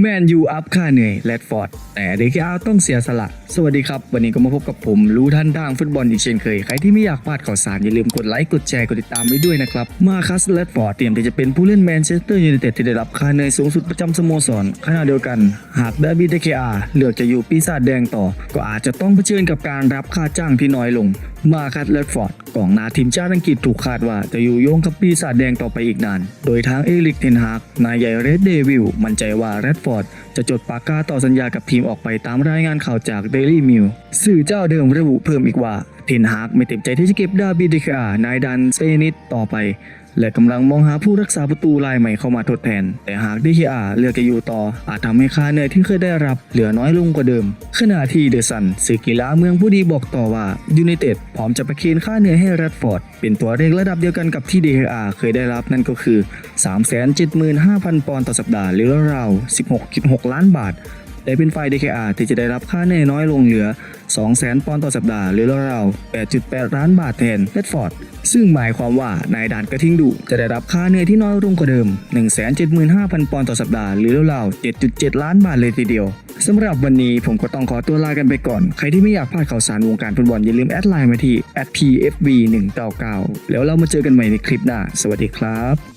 แมนยูอัพค่าเหนื่อยแรดฟอร์ด แต่เดคอาต้องเสียสละ สวัสดีครับ วันนี้ก็มาพบกับผม รู้ท่านทางฟุตบอลอีกเช่นเคย ใครที่ไม่อยากพลาดข่าวสาร อย่าลืมกดไลค์ กดแชร์ กดติดตามไว้ด้วยนะครับ มาคัสแรดฟอร์ดเตรียมที่จะเป็นผู้เล่นแมนเชสเตอร์ยูไนเต็ดที่ได้รับค่าเหนื่อยสูงสุดประจำสโมสรขณะเดียวกัน หากเดบิเดคอาเลือกจะอยู่ปีศาจแดงต่อ ก็อาจจะต้องเผชิญกับการรับค่าจ้างที่น้อยลง มาคัตแรดฟอร์ดกองหน้าทีมชาติอังกฤษถูกคาดว่าจะอยู่โยงกับปีศาจแดงต่อไปอีกนาน โดยทางเอลิกเทนฮากนายใหญ่เรดเดวิลมั่นใจว่าแรดฟอร์ดจะจดปากกาต่อสัญญากับทีมออกไปตามรายงานข่าวจากเดลี่มิลสื่อเจ้าเดิมระบุเพิ่มอีกว่าเทนฮากไม่เต็มใจที่จะเก็บดาบิเดคานายดันเซนิตต่อไป และกำลังมองหาผู้รักษาประตูรายใหม่เข้ามาทดแทน แต่หากดีเคอาเลือกจะอยู่ต่อ อาจทำให้ค่าเหนื่อยที่เคยได้รับเหลือน้อยลงกว่าเดิม ขณะที่เดอะซันสื่อกีฬาเมืองผู้ดีบอกต่อว่ายูไนเต็ดพร้อมจะประเคนค่าเหนื่อยให้แรดฟอร์ด เป็นตัวเลขระดับเดียวกันกับที่ดีเคอาเคยได้รับนั่นก็คือ 375,000 ปอนด์ต่อสัปดาห์หรือราวๆ16.6 ล้านบาทแต่เป็นฝ่าย DKR ที่จะได้รับค่าเหนื่อยน้อยลงเหลือ 200,000 ปอนด์ต่อสัปดาห์ หรือราวๆ8.8 ล้านบาทแทนเ e ดฟอร์ด ซึ่งหมายความว่านายด่านกระทิงดุจะได้รับค่าเหนื่อยที่น้อยลงกว่าเดิม 175,000 ปอนด์ต่อสัปดาห์หรือราวๆ7.7 ล้านบาทเลยทีเดียวสำหรับวันนี้ผมก็ต้องขอตัวลากันไปก่อน ใครที่ไม่อยากพลาดข่าวสารวงการฟุตบอลอย่าลืมแอดไลน์มาที่ @pfb199 แล้วเรามาเจอกันใหม่ในคลิปหน้า สวัสดีครับ